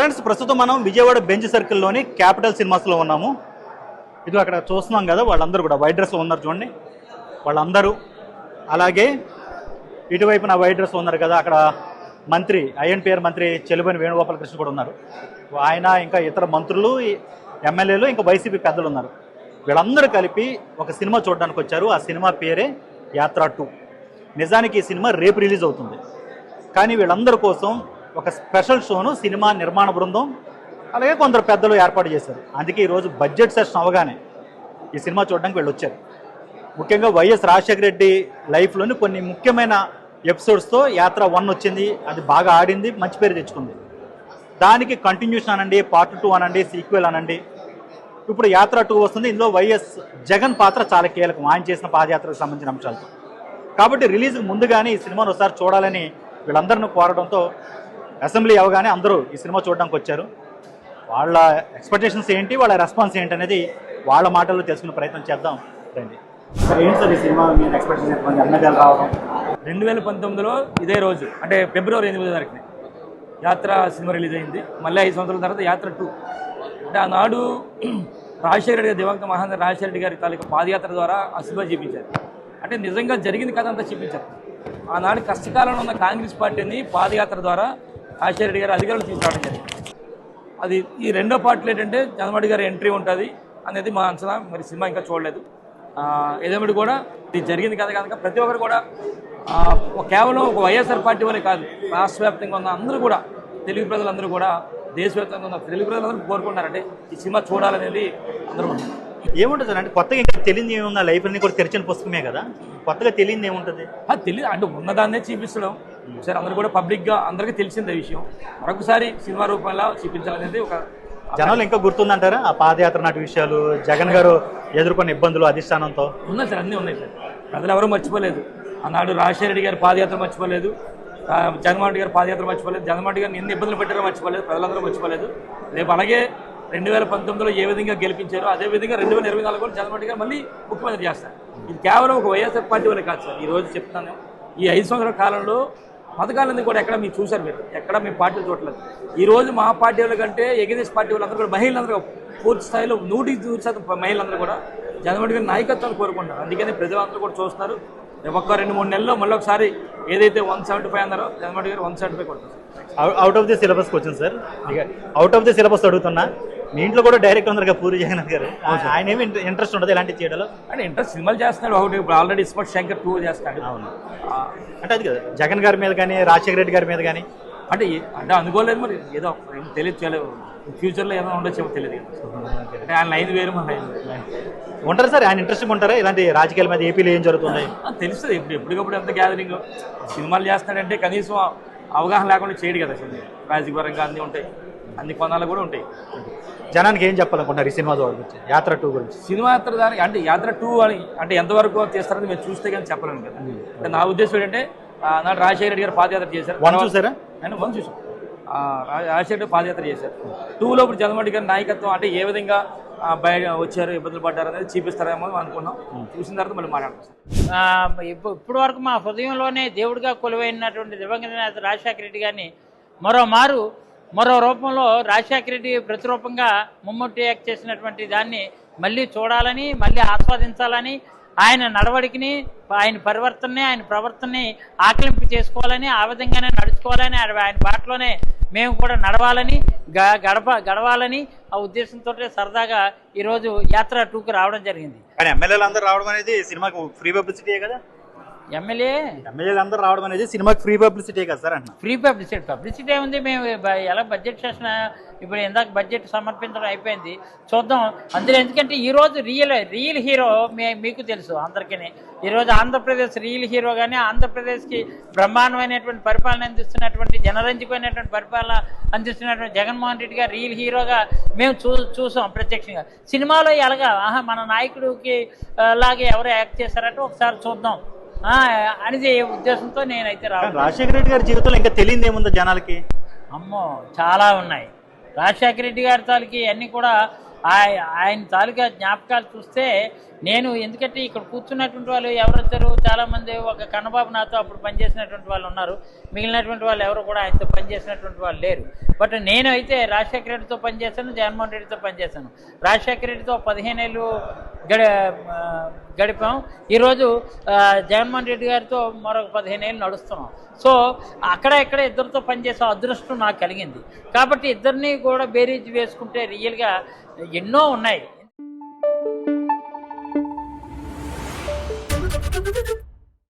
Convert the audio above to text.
Friends ప్రస్తుతం మనం Vijayawada Benz సర్కిల్లోని క్యాపిటల్ సినిమాస్లో ఉన్నాము. ఇది అక్కడ చూస్తున్నాం కదా వాళ్ళందరూ కూడా వైట్ డ్రెస్లో ఉన్నారు చూడండి. వాళ్ళందరూ అలాగే ఇటువైపున వైట్ డ్రెస్ ఉన్నారు కదా అక్కడ మంత్రి ఐఎన్పిఆర్ మంత్రి చెలుబని వేణుగోపాలకృష్ణ కూడా ఉన్నారు. ఆయన ఇంకా ఇతర మంత్రులు ఎమ్మెల్యేలు ఇంకా వైసీపీ పెద్దలు ఉన్నారు. వీళ్ళందరూ కలిపి ఒక సినిమా చూడడానికి వచ్చారు. ఆ సినిమా పేరే యాత్ర టూ. నిజానికి ఈ సినిమా రేపు రిలీజ్ అవుతుంది. కానీ వీళ్ళందరి కోసం ఒక స్పెషల్ షోను సినిమా నిర్మాణ బృందం అలాగే కొందరు పెద్దలు ఏర్పాటు చేశారు. అందుకే ఈరోజు బడ్జెట్ సెషన్ అవగానే ఈ సినిమా చూడడానికి వీళ్ళు వచ్చారు. ముఖ్యంగా వైఎస్ రాజశేఖర రెడ్డి లైఫ్లోని కొన్ని ముఖ్యమైన ఎపిసోడ్స్తో యాత్ర వన్ వచ్చింది. అది బాగా ఆడింది మంచి పేరు తెచ్చుకుంది. దానికి కంటిన్యూషన్ అనండి పార్ట్ టూ అనండి సీక్వెల్ అనండి. ఇప్పుడు యాత్ర టూ వస్తుంది. ఇందులో వైఎస్ జగన్ పాత్ర చాలా కీలకం. ఆయన చేసిన పాదయాత్రకు సంబంధించిన అంశాలతో. కాబట్టి రిలీజ్ ముందుగానే ఈ సినిమాను ఒకసారి చూడాలని వీళ్ళందరిని కోరడంతో అసెంబ్లీ అవగానే అందరూ ఈ సినిమా చూడడానికి వచ్చారు. వాళ్ళ ఎక్స్పెక్టేషన్స్ ఏంటి? వాళ్ళ రెస్పాన్స్ ఏంటి అనేది వాళ్ళ మాటల్లో తెలుసుకునే ప్రయత్నం చేద్దాం. రండి. సార్ ఏంటి సార్ ఈ సినిమా మీరు ఎక్స్పెక్టేషన్ చెప్పండి అన్నగారు రావడం? రెండు వేల పంతొమ్మిదిలో ఇదే రోజు అంటే ఫిబ్రవరి ఎనిమిదో తారీఖున యాత్ర సినిమా రిలీజ్ అయింది. మళ్ళీ ఐదు సంవత్సరాల తర్వాత యాత్ర టూ. అంటే ఆనాడు రాజశేఖర రెడ్డి గారి దివంగత మహాంధ్ర రాజశేఖర రెడ్డి గారి తాలూకా పాదయాత్ర ద్వారా ఆ సినిమా చూపించారు. అంటే నిజంగా జరిగింది కథ అంతా చూపించారు. ఆనాడు కష్టకాలంలో ఉన్న కాంగ్రెస్ పార్టీని పాదయాత్ర ద్వారా రెడ్డి గారు అధికారులు తీసుకురావడం జరిగింది. అది ఈ రెండో పార్ట్లో ఏంటంటే జగన్మోహన్ గారి ఎంట్రీ ఉంటుంది అనేది మా అంచనా మరి సినిమా ఇంకా చూడలేదు. ఏదేమిటి కూడా ఇది జరిగింది కదా కనుక ప్రతి ఒక్కరు కూడా కేవలం ఒక వైఎస్ఆర్ పార్టీ వల్లే కాదు రాష్ట్ర వ్యాప్తంగా ఉన్న అందరూ కూడా తెలుగు ప్రజలందరూ కూడా దేశవ్యాప్తంగా ఉన్న తెలుగు ప్రజలందరూ కోరుకుంటారంటే ఈ సినిమా చూడాలనేది అందరూ. ఏముంటుంది సార్? అంటే కొత్తగా ఇంకా తెలియదు ఏముందా? లైఫ్ అన్ని కూడా తెరిచిన పుస్తకమే కదా? కొత్తగా తెలియదు ఏముంటుంది? తెలియదు అంటే ఉన్నదాన్నే చూపించడం సరే అందరూ కూడా పబ్లిక్గా అందరికీ తెలిసిందే విషయం. మరొకసారి సినిమా రూపంలో చూపించాలనేది ఒక జనాలు ఇంకా గుర్తుందంటారా? ఆ పాదయాత్ర నాటి విషయాలు జగన్ గారు ఎదుర్కొన్న ఇబ్బందులు అధిష్టానంతో? ఉన్నాయి సార్ అన్నీ ఉన్నాయి సార్. ప్రజలు ఎవరూ మర్చిపోలేదు. ఆనాడు రాజశేఖర రెడ్డి గారి పాదయాత్ర మర్చిపోలేదు. జగన్మోహన్ రెడ్డి గారి పాదయాత్ర మర్చిపోలేదు. జగన్మోహన్ గారిని ఎన్ని ఇబ్బందులు పెట్టారో మర్చిపోలేదు. ప్రజలందరూ మర్చిపోలేదు. రేపు అలాగే రెండు వేల పంతొమ్మిదిలో ఏ విధంగా గెలిపించారో అదే విధంగా రెండు వేల ఇరవై నాలుగు జగన్మోహన్ రెడ్డి గారు మళ్ళీ ముఖ్యమంత్రి చేస్తారు. ఇది కేవలం ఒక వైఎస్ఆర్ పార్టీ వల్ల కాదు సార్. ఈ రోజు చెప్తున్నాను. ఈ ఐదు సంవత్సరాల కాలంలో పథకాలన్నీ కూడా ఎక్కడ మీరు చూశారు మీరు? ఎక్కడ మీ పార్టీలు చూడలేదు. ఈ రోజు మా పార్టీ వాళ్ళ కంటే ఎగిరిస్ పార్టీ వాళ్ళందరూ కూడా మహిళలందరూ పూర్తి స్థాయిలో నూటికి నూరు శాతం మహిళలందరూ కూడా జగన్మోహన్ గారి నాయకత్వాన్ని కోరుకుంటారు అందుకని ప్రజలందరూ కూడా చూస్తున్నారు. ఒక్క రెండు మూడు నెలల్లో మళ్ళీ ఒకసారి ఏదైతే వన్ సెవెంటీ ఫైవ్ అన్నారో జగన్మోహన్ గారు వన్ సెవెంటీ ఫైవ్ కొడతారు అవుట్ ఆఫ్ ది సిలబస్కి వచ్చింది sir out of the syllabus అడుగుతున్నా. మీ ఇంట్లో కూడా డైరెక్ట్ ఉన్నారు పూరి జగన్నాథ్ గారు? ఆయన ఏమి ఇంట్రెస్ట్ ఉండదు ఇలాంటివి చేయడంలో? అంటే ఇంట్రెస్ట్ సినిమాలు చేస్తున్నాడు ఒకటి ఇప్పుడు ఆల్రెడీ స్మార్ట్ శంకర్ టూ చేస్తాడు. అవును. అంటే అది కదా జగన్ గారి మీద కానీ రాజశేఖర రెడ్డి గారి మీద కానీ. అంటే అంటే అనుకోలేదు మరి ఏదో ఏం తెలియదు తెలియదు ఫ్యూచర్లో ఏదో ఉండొచ్చేమో తెలియదు. అంటే ఆయన లైన్ వేరు మన లైన్. ఉంటారు సార్? ఆయన ఇంట్రెస్ట్ ఉంటారా? ఇలాంటి రాజకీయాల మీద ఏపీలో ఏం జరుగుతుంది ఆ, తెలుస్తుంది ఇప్పుడు ఎప్పటికప్పుడు ఎంత గ్యాదరింగ్ సినిమాలు చేస్తాడంటే కనీసం అవగాహన లేకుండా చేయడు కదా రాజకీయపరంగా అన్నీ ఉంటాయి. అన్ని కొనాలు కూడా ఉంటాయి. జనానికి ఏం చెప్పాలనుకుంటున్నారు ఈ సినిమా గురించి? యాత్ర టూ గురించి? సినిమా యాత్ర దాని అంటే యాత్ర టూ అని అంటే ఎంతవరకు తీస్తారని మేము చూస్తే కానీ చెప్పలేము కదా. అంటే నా ఉద్దేశం ఏంటంటే ఆ, నాడు రాజశేఖర రెడ్డి గారు పాదయాత్ర చేశారు. వన్ చూసారా? నేను వన్ చూసాం రాజశేఖర రెడ్డి పాదయాత్ర చేశారు. టూలో ఇప్పుడు జగన్మోహన్ రెడ్డి గారి నాయకత్వం అంటే ఏ విధంగా బయట వచ్చారు ఇబ్బందులు పడ్డారు అనేది చూపిస్తారేమో అని అనుకున్నాం చూసిన తర్వాత మళ్ళీ మాట్లాడతాం సార్. ఆ, ఇప్పు- ఇప్పటి వరకు మా హృదయంలోనే దేవుడిగా కొలువైనటువంటి దివంగత నేత రాజశేఖర రెడ్డి గారిని మరో మరో రూపంలో రాజశేఖర రెడ్డి ప్రతిరూపంగా ముమ్మటి యాక్ట్ చేసినటువంటి దాన్ని మళ్ళీ చూడాలని మళ్ళీ ఆస్వాదించాలని ఆయన నడవడికిని ఆయన పరివర్తనని ఆయన ప్రవర్తనని ఆకలింపు చేసుకోవాలని ఆ విధంగానే నడుచుకోవాలని ఆయన ఆయన బాటలోనే మేము కూడా నడవాలని గ- గడప గడవాలని ఆ ఉద్దేశంతో సరదాగా ఈరోజు యాత్ర టూకి రావడం జరిగింది. కానీ ఎమ్మెల్యేలు అందరూ రావడం అనేది సినిమాకు ఫ్రీ పబ్లిసిటీయే కదా? ఎమ్మెల్యే ఎమ్మెల్యేలు అందరూ రావడం అనేది సినిమాకి ఫ్రీ పబ్లిసిటీ కదా సార్ అంటున్నా. Free publicity. పబ్లిసిటీ ఏముంది? మేము ఎలా బడ్జెట్ సెషన్ ఇప్పుడు ఇందాక బడ్జెట్ సమర్పించడం అయిపోయింది. చూద్దాం. అందులో ఎందుకంటే ఈరోజు రియల్ రియల్ హీరో మీ మీకు తెలుసు అందరికీ ఈరోజు ఆంధ్రప్రదేశ్ రియల్ హీరో కానీ ఆంధ్రప్రదేశ్కి బ్రహ్మాండమైనటువంటి పరిపాలన అందిస్తున్నటువంటి జనరంజకమైనటువంటి పరిపాలన అందిస్తున్నటువంటి జగన్మోహన్ రెడ్డి గారు రియల్ హీరోగా మేము చూ చూసాం ప్రత్యక్షంగా. సినిమాలో ఎలాగా ఆహా మన నాయకుడికి లాగే ఎవరు యాక్ట్ చేశారంటే? ఒకసారి చూద్దాం. అనేది ఉద్దేశంతో నేనైతే రావడం రాజశేఖర రెడ్డి గారి జీవితంలో ఇంకా తెలియదు ఏముందో జనాలకి? అమ్మో చాలా ఉన్నాయి. రాజశేఖర రెడ్డి గారి తాలూకి అన్నీ కూడా ఆయ- ఆయన తాలూకా జ్ఞాపకాలు చూస్తే నేను ఎందుకంటే ఇక్కడ కూర్చున్నటువంటి వాళ్ళు ఎవరొచ్చారు చాలామంది ఒక కన్నబాబు నాతో అప్పుడు పనిచేసినటువంటి వాళ్ళు ఉన్నారు. మిగిలినటువంటి వాళ్ళు ఎవరు కూడా ఆయనతో పనిచేసినటువంటి వాళ్ళు లేరు. బట్ నేను అయితే రాజశేఖర రెడ్డితో పనిచేశాను జగన్మోహన్ రెడ్డితో పనిచేశాను. రాజశేఖర రెడ్డితో పదిహేను ఏళ్ళు గడి గడిపాం. ఈరోజు జగన్మోహన్ రెడ్డి గారితో మరొక పదిహేను ఏళ్ళు నడుస్తున్నాం. సో అక్కడ ఇక్కడ ఇద్దరితో పనిచేసే అదృష్టం నాకు కలిగింది. కాబట్టి ఇద్దరిని కూడా బేరీజ్ వేసుకుంటే రియల్గా ఎన్నో ఉన్నాయి.